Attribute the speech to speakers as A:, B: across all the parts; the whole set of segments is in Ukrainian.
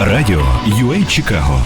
A: Радіо UA Чикаго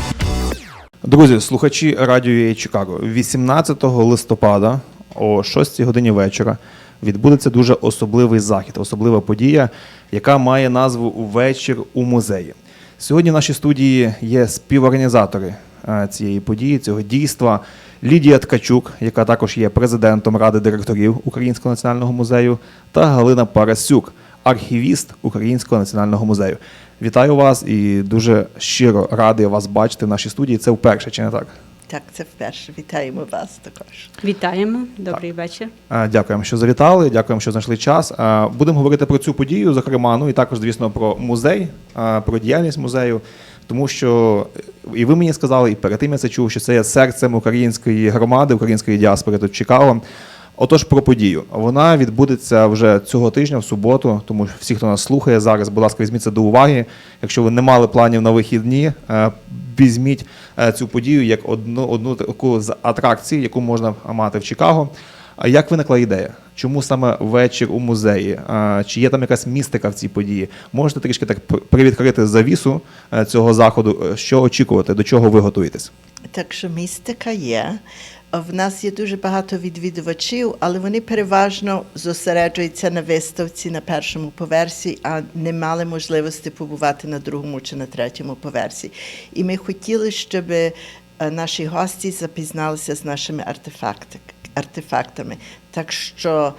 B: Друзі, слухачі радіо «UA Чикаго, 18 листопада о 6 годині вечора відбудеться дуже особливий захід, особлива подія, яка має назву Вечір у музеї. Сьогодні в нашій студії є співорганізатори е, цієї події, цього дійства. Лідія Ткачук, яка також є президентом Ради директорів Українського національного музею, та Галина Парасюк, архівіст Українського національного музею. Вітаю вас і дуже щиро радий вас бачити в нашій студії. Це вперше, чи не так?
C: Так, це вперше. Вітаємо вас також.
D: Вітаємо, добрий вечір.
B: Дякуємо, що завітали. Дякуємо, що знайшли час. Будемо говорити про цю подію, зокрема, ну і також, звісно, про музей, про діяльність музею. Тому що і ви мені сказали, і перед тим я це чув, що це є серцем української громади, української діаспори тут Чикаго. Отож, про подію. Вона відбудеться вже цього тижня, в суботу. Тому всі, хто нас слухає зараз, будь ласка, візьміть це до уваги. Якщо ви не мали планів на вихідні, е, візьміть е, цю подію як одну одну таку з атракцій, яку можна мати в Чикаго. А як виникла ідея? Чому саме вечір у музеї? Чи є там якась містика в цій події? Можете трішки так привідкрити завісу е, цього заходу? Е, Що очікувати, до чого ви готуєтесь?
C: Так що містика є. В нас є дуже багато відвідувачів, але вони переважно зосереджуються на виставці на першому поверсі, а не мали можливості побувати на другому чи на третьому поверсі. І ми хотіли, щоб е, наші гості запізналися з нашими артефактами. Так що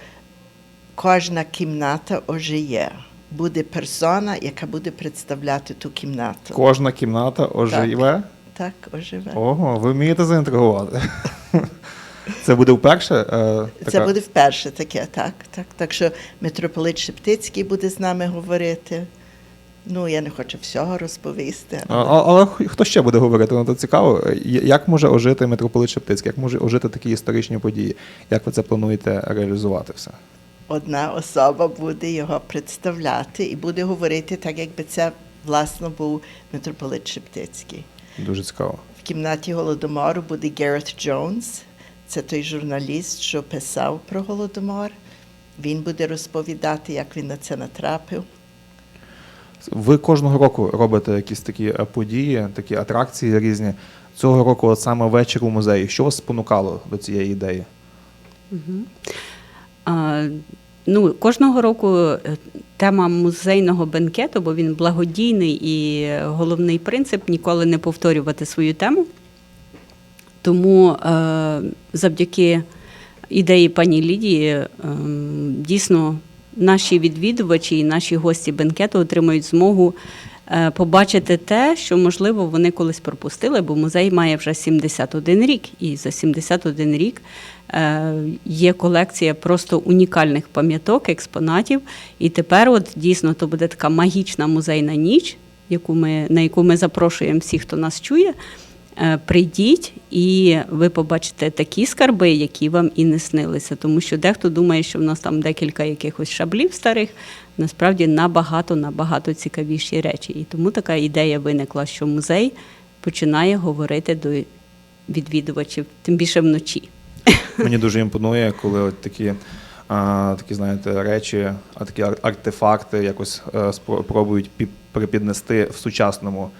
C: кожна кімната ожиє. Буде персона, яка буде представляти ту кімнату.
B: Кожна кімната оживе.
C: Так, оживе.
B: Ого, ви вмієте заінтригувати. Це буде вперше? е,
C: Це буде вперше таке, так, так. Так що митрополит Шептицький буде з нами говорити. Ну, я не хочу всього розповісти.
B: А- а- Але хто ще буде говорити? Ну, то цікаво. Як може ожити митрополит Шептицький? Як може ожити такі історичні події? Як ви це плануєте реалізувати все?
C: Одна особа буде його представляти і буде говорити так, якби це власно був митрополит Шептицький.
B: Дуже цікаво.
C: В кімнаті Голодомору буде Герет Джонс. Це той журналіст, що писав про Голодомор. Він буде розповідати, як він на це натрапив.
B: Ви кожного року робите якісь такі е, події, такі атракції різні. Цього року, от саме вечір у музеї. Що вас спонукало до цієї ідеї?
D: А, ну, кожного року е, тема музейного бенкету, бо він благодійний і головний принцип ніколи не повторювати свою тему. Тому е, завдяки ідеї пані Лідії е, дійсно наші відвідувачі і наші гості бенкету отримають змогу е, побачити те, що, можливо, вони колись пропустили, бо музей має вже 71 рік. І за 71 рік е, є колекція просто унікальних пам'яток, експонатів. І тепер, от дійсно, то буде така магічна музейна ніч, яку ми, на яку ми запрошуємо всіх, хто нас чує. Е, Прийдіть і ви побачите такі скарби, які вам і не снилися. Тому що дехто думає, що в нас там декілька якихось шаблів старих, насправді набагато набагато цікавіші речі. І тому така ідея виникла, що музей починає говорити до відвідувачів, тим більше вночі.
B: Мені дуже імпонує, коли от такі, такі знаєте, речі, а такі ар- артефакти якось е, спро- пробують припіднести в сучасному.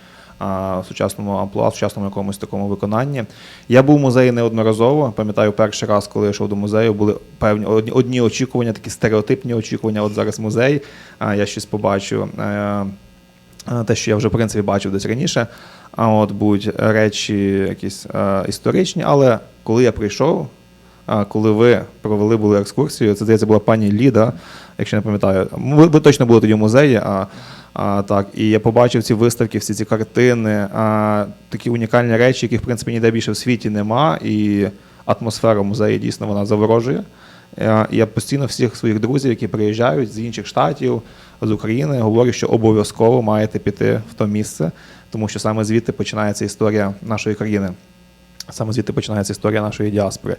B: В сучасному амплуа, в сучасному якомусь такому виконанні. Я був в музеї неодноразово. Пам'ятаю, перший раз, коли я йшов до музею, були певні одні, очікування, такі стереотипні очікування. От зараз музей, я щось побачу. Е, е, те, що я вже в принципі бачив десь раніше. А от будуть речі якісь е, історичні, але коли я прийшов, а, коли ви провели були екскурсію, це здається була пані Ліда, якщо не пам'ятаю. Ви, ви точно були тоді в музеї. А, а, так, і я побачив ці виставки, всі ці картини, а, такі унікальні речі, яких в принципі ніде більше в світі нема. І атмосфера в музеї дійсно вона заворожує. Я постійно всіх своїх друзів, які приїжджають з інших штатів, з України, говорю, що обов'язково маєте піти в то місце, тому що саме звідти починається історія нашої країни. Саме звідти починається історія нашої діаспори.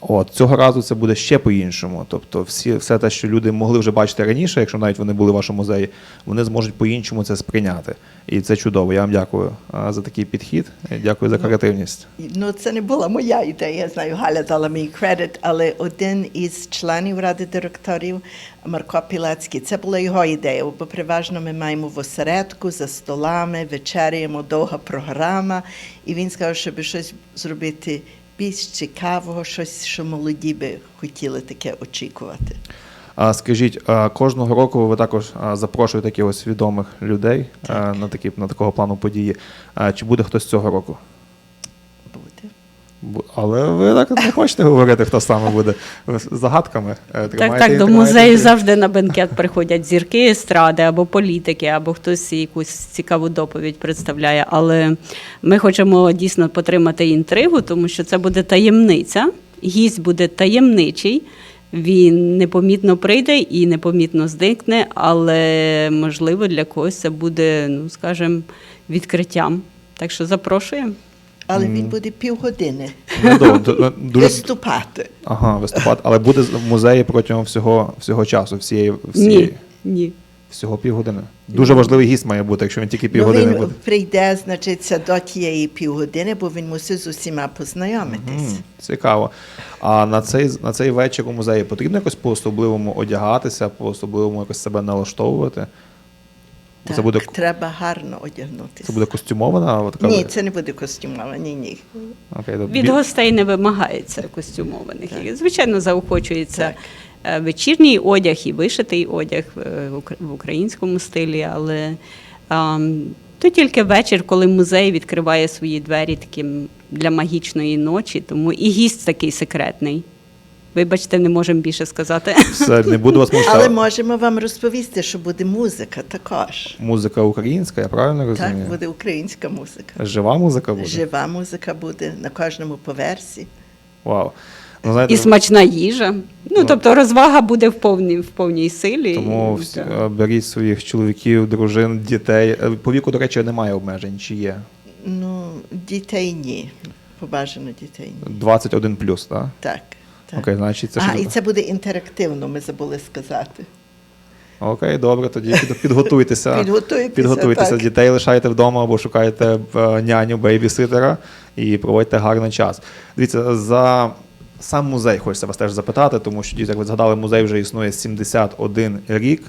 B: От цього разу це буде ще по-іншому. Тобто, всі, все те, що люди могли вже бачити раніше, якщо навіть вони були в вашому музеї, вони зможуть по-іншому це сприйняти. І це чудово. Я вам дякую за такий підхід. Дякую за креативність.
C: Ну, це не була моя ідея. Я знаю, Галя дала мій кредит, але один із членів ради директорів Марко Пілецький, це була його ідея, бо переважно ми маємо в осередку за столами, вечеряємо, довга програма. І він сказав, щоб щось зробити більш цікавого, щось, що молоді би хотіли таке очікувати.
B: А скажіть, кожного року ви також запрошуєте якихось відомих людей так. на такі на такого плану події. Чи буде хтось цього року? Але ви так не хочете говорити, хто саме буде загадками. е,
D: Так, так, до музею завжди на бенкет приходять зірки естради або політики, або хтось якусь цікаву доповідь представляє. Але ми хочемо дійсно потримати інтригу, тому що це буде таємниця. Гість буде таємничий. Він непомітно прийде і непомітно зникне, але можливо для когось це буде, ну скажімо, відкриттям. Так що запрошуємо.
C: Але він буде півгодини
B: Ну, добре, ду- дуже
C: виступати.
B: ага, виступати, але буде з- в музеї протягом всього, всього часу, всієї, всієї
D: Ні, ні.
B: всього півгодини. Дуже важливий гість має бути, якщо він тільки
C: Ну,
B: півгодини
C: він
B: буде.
C: прийде, значиться, до тієї півгодини, бо він мусить з усіма познайомитись.
B: М, Цікаво. А на цей, на цей вечір у музеї потрібно якось по-особливому одягатися, по-особливому якось себе налаштовувати?
C: Так,
B: Це буде,
C: треба гарно одягнутися.
B: це буде костюмована? така
C: Ні, це не буде костюмова, ні, ні.
B: Окей, добре.
D: Від гостей не вимагається костюмованих.
C: Так.
D: Звичайно, заохочується
C: Так.
D: е, вечірній одяг і вишитий одяг е, в в українському стилі, але ам, то тільки вечір, коли музей відкриває свої двері таким для магічної ночі, тому і гість такий секретний. Вибачте, не можемо більше сказати.
B: Все, не буду вас
C: Але можемо вам розповісти, що буде музика також.
B: Музика українська, я правильно розумію?
C: Так, буде українська музика.
B: Жива музика буде?
C: Жива музика буде на кожному поверсі.
B: Вау. Ну, знаєте,
D: І смачна їжа. Ну,
B: Ну.
D: тобто розвага буде в повній, в повній силі.
B: Тому
D: І,
B: всі- е, беріть своїх чоловіків, дружин, дітей. Е, По віку, до речі, немає обмежень, чи є?
C: Ну, дітей ні. Побажано дітей ні.
B: 21 плюс, так?
C: Так. Так.
B: Окей, значить, це
C: а, і це буде інтерактивно, ми забули сказати.
B: Окей, добре, тоді підготуйтеся.
C: Підготуйтеся,
B: Підготуйтеся,
C: так.
B: дітей лишайте вдома або шукайте е, няню, бейбіситера і проводьте гарний час. Дивіться, за сам музей хочеться вас теж запитати, тому що як ви згадали, музей вже існує 71 рік.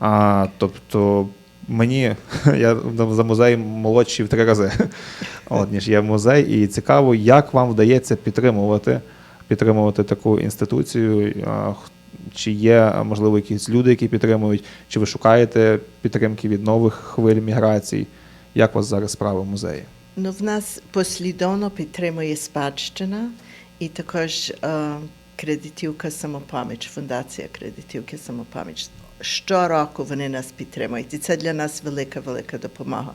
B: А, тобто мені я за музей молодший в три рази, от, ніж є музей. І цікаво, як вам вдається підтримувати, підтримувати таку інституцію. Чи є, можливо, якісь люди, які підтримують, чи ви шукаєте підтримки від нових хвиль міграцій? Як у вас зараз справи в музеї?
C: Ну, в нас послідовно підтримує спадщина і також е, кредитівка самопоміч, фундація кредитівки самопоміч. Щороку вони нас підтримують, і це для нас велика, велика допомога.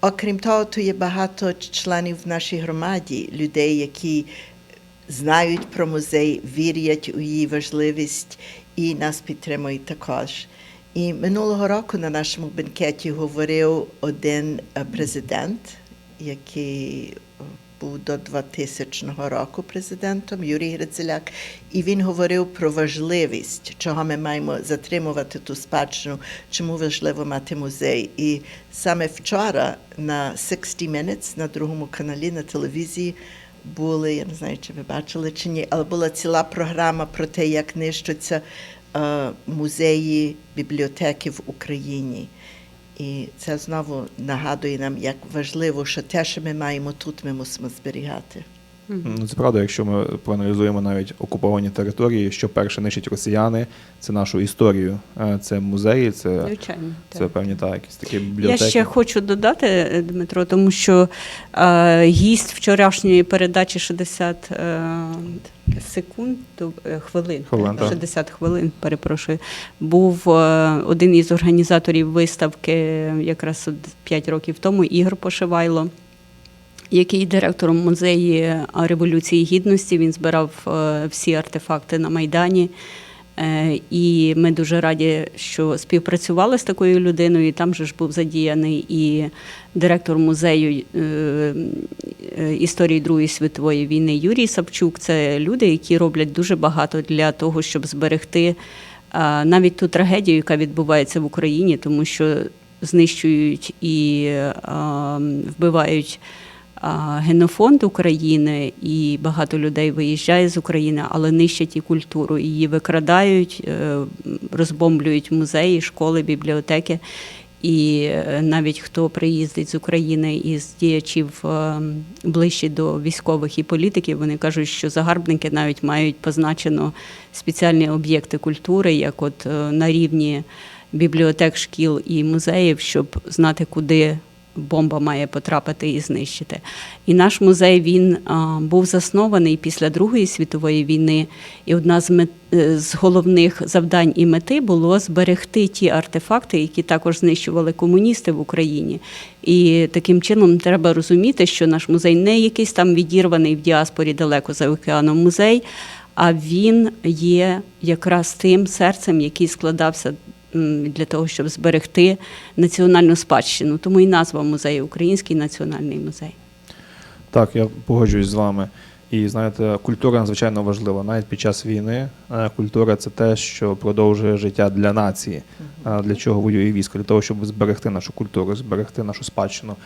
C: Окрім того, тут є багато членів в нашій громаді, людей, які знають про музей, вірять у її важливість і нас підтримують також. І минулого року на нашому бенкеті говорив один е, президент, який був до 2000 року президентом, Юрій Грицеляк, і він говорив про важливість, чого ми маємо затримувати ту спадщину, чому важливо мати музей. І саме вчора на 60 Minutes на другому каналі на телевізії були, я не знаю, чи ви бачили чи ні, але була ціла програма про те, як нищаться е, музеї, бібліотеки в Україні. І це знову нагадує нам, як важливо, що те, що ми маємо тут, ми мусимо зберігати.
B: Ну, це правда, якщо ми проаналізуємо навіть окуповані території, що перше нищать росіяни, це нашу історію. Е, Це музеї, це,
D: Звичайно.
B: це
D: так.
B: певні так, якісь такі
D: Я ще хочу додати, е, Дмитро, тому що е, гість вчорашньої передачі 60 е, секунд, то, е, хвилин,
B: Хвилин, так.
D: 60 хвилин, перепрошую, був е, один із організаторів виставки якраз 5 років тому, Ігор Пошивайло. Який директором музею Революції Гідності він збирав е, всі артефакти на Майдані. Е, І ми дуже раді, що співпрацювали з такою людиною. Там же ж був задіяний і директор музею е, е, історії Другої світової війни Юрій Савчук. Це люди, які роблять дуже багато для того, щоб зберегти навіть ту трагедію, яка відбувається в Україні, тому що знищують і вбивають генофонд України, і багато людей виїжджає з України, але нищать і культуру, її викрадають, е, розбомблюють музеї, школи, бібліотеки. І е, навіть хто приїздить з України із діячів е, ближче до військових і політиків, вони кажуть, що загарбники навіть мають позначено спеціальні об'єкти культури, як от на рівні бібліотек, шкіл і музеїв, щоб знати, куди бомба має потрапити і знищити. І наш музей він був заснований після Другої світової війни. І одна з мет, е, з головних завдань і мети було зберегти ті артефакти, які також знищували комуністи в Україні. І таким чином треба розуміти, що наш музей не якийсь там відірваний в діаспорі далеко за океаном музей, а він є якраз тим серцем, який складався для того, щоб зберегти національну спадщину. Тому і назва музею Український національний музей.
B: Так, я погоджуюсь з вами. І знаєте, культура надзвичайно важлива. Навіть під час війни е, культура це те, що продовжує життя для нації. Е, Для чого воює військо? Для того, щоб зберегти нашу культуру, зберегти нашу спадщину.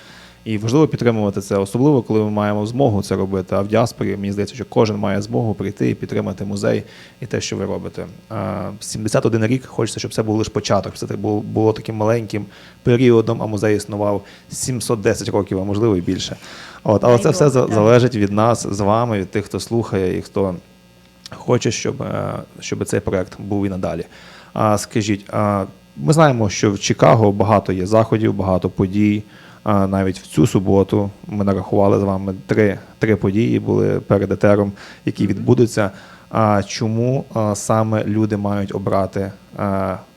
B: І важливо підтримувати це, особливо коли ми маємо змогу це робити. А в діаспорі мені здається, що кожен має змогу прийти і підтримати музей і те, що ви робите. Е, 71 рік хочеться, щоб це був лише початок. Це було, було таким маленьким періодом, а музей існував 710 років, а можливо і більше. От, але це все залежить від нас з вами, від тих, хто слухає і хто хоче, щоб, е, щоб цей проект був і надалі. А скажіть, ми знаємо, що в Чикаго багато є заходів, багато подій. Навіть в цю суботу ми нарахували з вами три, три події були перед етером, які відбудуться. А чому саме люди мають обрати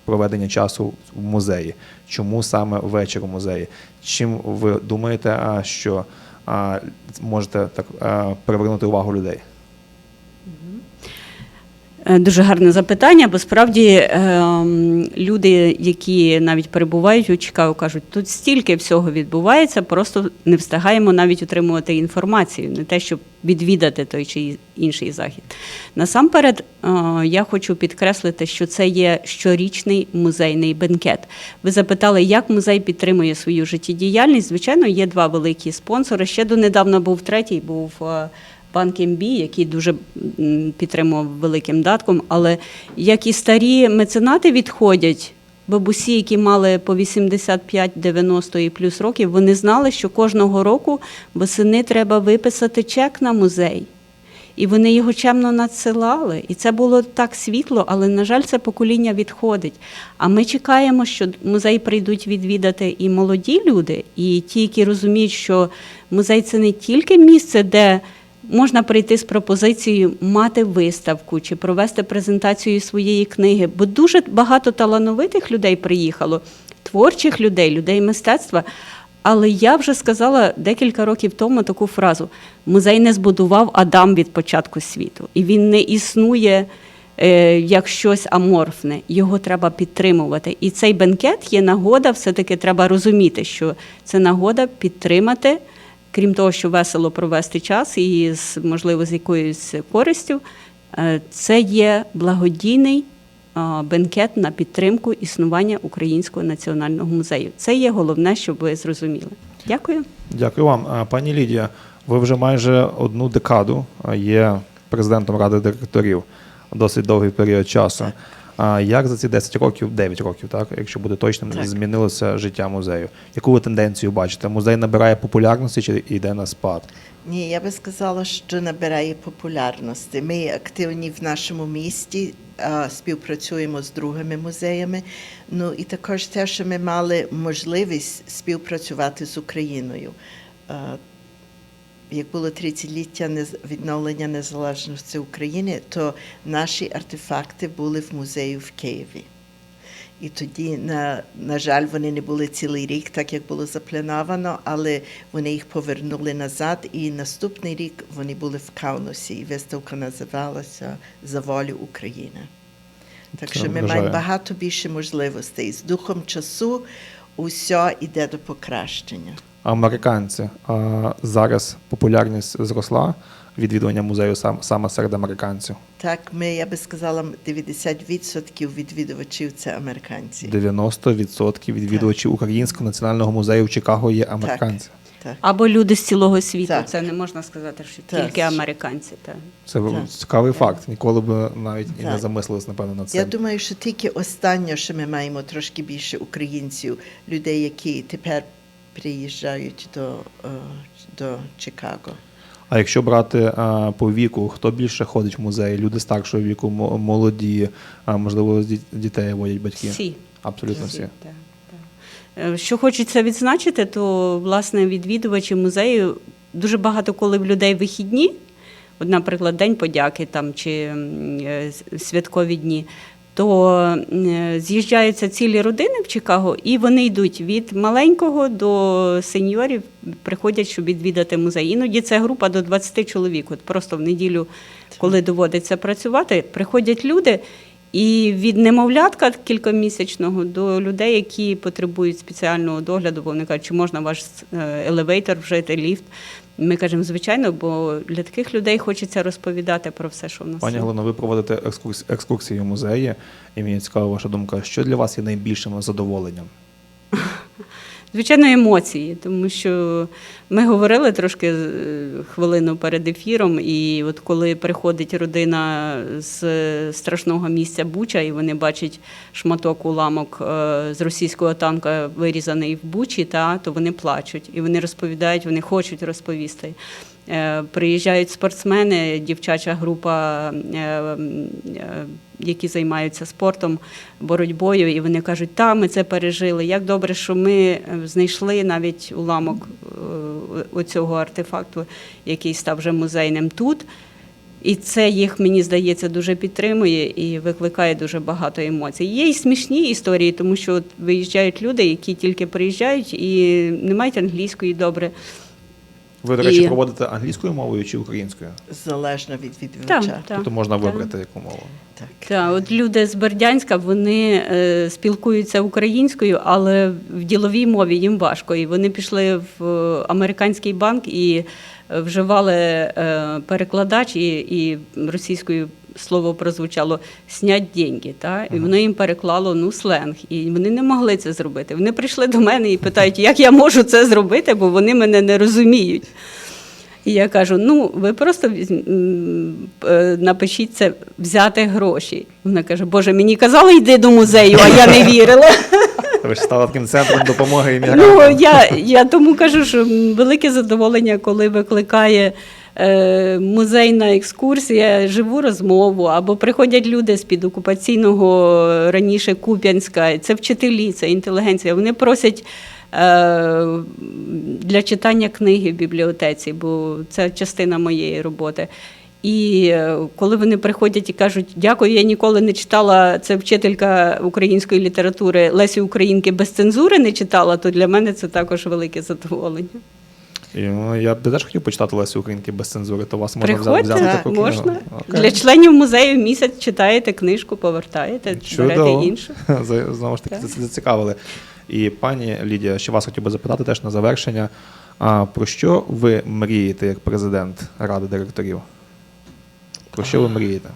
B: проведення часу в музеї? Чому саме вечір у музеї? Чим ви думаєте, що можете так привернути увагу людей?
D: Е, Дуже гарне запитання, бо справді ем, люди, які навіть перебувають у Чикаго, кажуть, тут стільки всього відбувається, просто не встигаємо навіть отримувати інформацію, не те, щоб відвідати той чи інший захід. Насамперед, е, я хочу підкреслити, що це є щорічний музейний бенкет. Ви запитали, як музей підтримує свою життєдіяльність. Звичайно, є два великі спонсори. Ще донедавна був третій, був. Банк МБ, який дуже підтримував великим датком, але як і старі меценати відходять, бабусі, які мали по 85, 90 і плюс років, вони знали, що кожного року восени треба виписати чек на музей. І вони його чемно надсилали. І це було так світло, але, на жаль, це покоління відходить. А ми чекаємо, що музей прийдуть відвідати і молоді люди, і ті, які розуміють, що музей це не тільки місце, де можна прийти з пропозицією мати виставку чи провести презентацію своєї книги, бо дуже багато талановитих людей приїхало, творчих людей, людей мистецтва. Але я вже сказала декілька років тому таку фразу: музей не збудував Адам від початку світу, і він не існує е, як щось аморфне. Його треба підтримувати. І цей бенкет є нагода, все-таки треба розуміти, що це нагода підтримати, крім того, що весело провести час і з можливо з якоюсь користю. е, Це є благодійний бенкет на підтримку існування Українського національного музею. Це є головне, щоб ви зрозуміли. Дякую.
B: Дякую вам. Пані Лідія, ви вже майже одну декаду є президентом ради директорів досить довгий період часу. А як за ці 10 років, 9 років, так, якщо буде точним,
C: Так.
B: змінилося життя музею? Яку ви тенденцію бачите? Музей набирає популярності чи йде на спад?
C: Ні, я би сказала, що набирає популярності. Ми активні в нашому місті, співпрацюємо з другими музеями. Ну і також те, що ми мали можливість співпрацювати з Україною. Як було 30-ліття нез- відновлення незалежності України, то наші артефакти були в музеї в Києві. І тоді, на, на жаль, вони не були цілий рік, так як було заплановано, але вони їх повернули назад. І наступний рік вони були в Каунасі. І виставка називалася За волю України. Так що ми маємо багато більше можливостей. З духом часу усе йде до покращення.
B: Американці. А, зараз популярність зросла відвідування музею сам, саме серед американців.
C: Так, ми, я би сказала, 90% відвідувачів це американці.
B: 90% відвідувачів Українського національного музею в Чикаго є американці.
C: Так.
D: Або люди з цілого світу.
C: Так.
D: Це не можна сказати, що
C: Так.
D: тільки американці. Так.
B: Це
C: Так.
B: цікавий факт. Ніколи б навіть і не
C: Так.
B: замислились, напевно, над цим.
C: Я думаю, що тільки останнє, що ми маємо трошки більше українців, людей, які тепер приїжджають до, е, до Чикаго.
B: А якщо брати а, по віку, хто більше ходить в музеї? Люди старшого віку, молоді, а, можливо, з діт- дітей водять батьки?
D: Всі.
B: Абсолютно всі.
D: Так, так. Е, Що хочеться відзначити, то власне відвідувачі музею дуже багато коли в людей вихідні, от, наприклад, День подяки там чи е, святкові дні. То е, з'їжджаються цілі родини в Чикаго, і вони йдуть від маленького до сеньорів, приходять, щоб відвідати музей. Іноді це група до 20 чоловік. От просто в неділю, коли доводиться працювати, приходять люди, і від немовлятка кількомісячного до людей, які потребують спеціального догляду, бо вони кажуть, чи можна ваш е, елевейтор вжити, ліфт. Ми кажемо, звичайно, бо для таких людей хочеться розповідати про все, що в нас
B: Пані Галина, ви проводите екскурсію екскурсії в музеї, і мені цікава ваша думка, що для вас є найбільшим задоволенням?
D: Звичайно, емоції, тому що ми говорили трошки е, хвилину перед ефіром, і от коли приходить родина з страшного місця Буча, і вони бачать шматок уламок е, з російського танка, вирізаний в Бучі, та, то вони плачуть. І вони розповідають, вони хочуть розповісти. Е, Приїжджають спортсмени, дівчача група, які займаються спортом, боротьбою, і вони кажуть, та ми це пережили. Як добре, що ми е, знайшли навіть уламок е, оцього артефакту, який став вже музейним тут. І це їх, мені здається, дуже підтримує і викликає дуже багато емоцій. Є і смішні історії, тому що от виїжджають люди, які тільки приїжджають і не мають англійської добре.
B: Ви, до речі,
D: І-
B: проводите англійською мовою чи українською?
C: Залежно від відвідувача.
D: Так, так.
B: Тобто можна
D: так.
B: вибрати яку мову.
C: Так.
D: Так, от люди з Бердянська вони е, спілкуються українською, але в діловій мові їм важко. І вони пішли в е, американський банк і е, вживали е, перекладач, і, і російською слово прозвучало снять деньги. Та? І воно їм переклало ну, сленг. І вони не могли це зробити. Вони прийшли до мене і питають, як я можу це зробити, бо вони мене не розуміють. І я кажу: ну, ви просто е, напишіть це взяти гроші. Вона каже: Боже, мені казали, йди до музею, а я не вірила.
B: Ви ж стали таким центром допомоги
D: Ну,
B: іммігрантам.
D: я, я тому кажу, що велике задоволення, коли викликає е, музейна екскурсія, живу розмову, або приходять люди з-під окупаційного раніше Куп'янська. Це вчителі, це інтелігенція. Вони просять. е, Для читання книги в бібліотеці, бо це частина моєї роботи. І е, коли вони приходять і кажуть, дякую, я ніколи не читала, це вчителька української літератури Лесі Українки без цензури не читала, то для мене це також велике задоволення.
B: І, ну, я б теж хотів почитати Лесі Українки без цензури, то вас можна
D: Приходьте,
B: взяти таку книгу.
D: можна.
B: Окей.
D: Для членів музею місяць читаєте книжку, повертаєте, берете іншу.
B: Знову ж таки,
D: Так.
B: це зацікавили. І пані Лідія, ще вас хотів би запитати теж на завершення. А про що ви мрієте як президент ради директорів? Про що ви мрієте?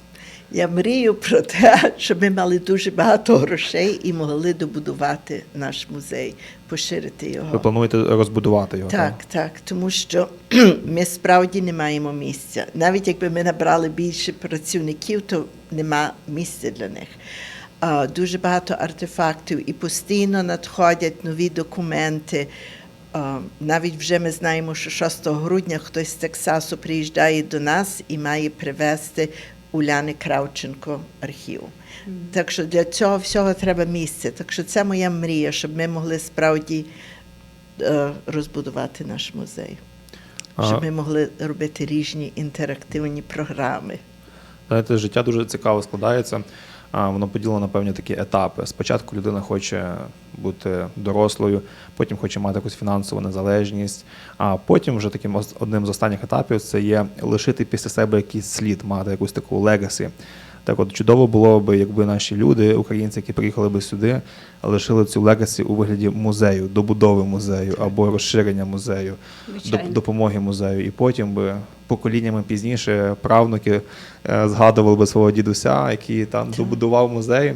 C: Я мрію про те, щоб ми мали дуже багато грошей і могли добудувати наш музей, поширити його.
B: Ви плануєте розбудувати його?
C: Так, так, тому що ми справді не маємо місця. Навіть якби ми набрали більше працівників, то нема місця для них. Дуже багато артефактів і постійно надходять нові документи. Навіть вже ми знаємо, що 6 грудня хтось з Тексасу приїжджає до нас і має привезти Уляни Кравченко архів. Так що для цього всього треба місце. Так що це моя мрія, щоб ми могли справді е, розбудувати наш музей, щоб ми могли робити різні інтерактивні програми.
B: Знаєте, життя дуже цікаво складається. Воно поділено на певні такі етапи. Спочатку людина хоче бути дорослою, потім хоче мати якусь фінансову незалежність, а потім вже таким одним з останніх етапів це є лишити після себе якийсь слід, мати якусь таку легасі. Так от чудово було б, якби наші люди, українці, які приїхали би сюди, лишили цю легасі у вигляді музею, добудови музею або розширення музею,
D: Звичайно.
B: доп- допомоги музею. І потім би поколіннями пізніше правнуки е, згадували би свого дідуся, який там добудував музей.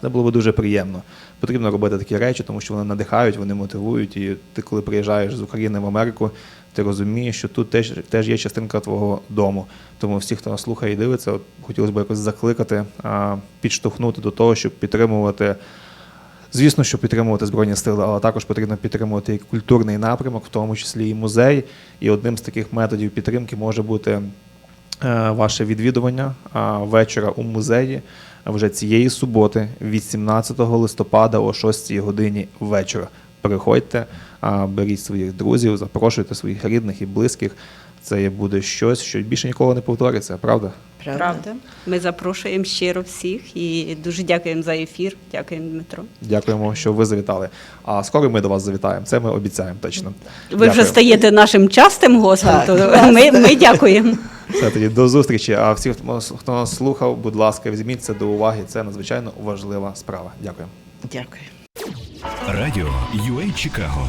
B: Це було б дуже приємно. Потрібно робити такі речі, тому що вони надихають, вони мотивують. І ти, коли приїжджаєш з України в Америку, ти розумієш, що тут теж, теж є частинка твого дому. Тому всі, хто нас слухає і дивиться, от, хотілося б якось закликати, а, підштовхнути до того, щоб підтримувати. Звісно, що підтримувати Збройні сили, але також потрібно підтримувати і культурний напрямок, в тому числі і музей. І одним з таких методів підтримки може бути е, ваше відвідування вечора у музеї вже цієї суботи, 18 листопада о 6 годині вечора. Приходьте, беріть своїх друзів, запрошуйте своїх рідних і близьких. Це буде щось, що більше ніколи не повториться, правда?
D: Правда. Ми запрошуємо щиро всіх і дуже дякуємо за ефір. Дякуємо, Дмитро.
B: Дякуємо, що ви завітали. А скоро ми до вас завітаємо. Це ми обіцяємо точно.
D: Ви вже стаєте нашим частим гостем,
C: Так,
D: то ми, ми дякуємо.
B: Все тоді до зустрічі. А всі, хто хто нас слухав, будь ласка, візьміть це до уваги. Це надзвичайно важлива справа. Дякую.
C: Дякую.
A: Радіо UA Чикаго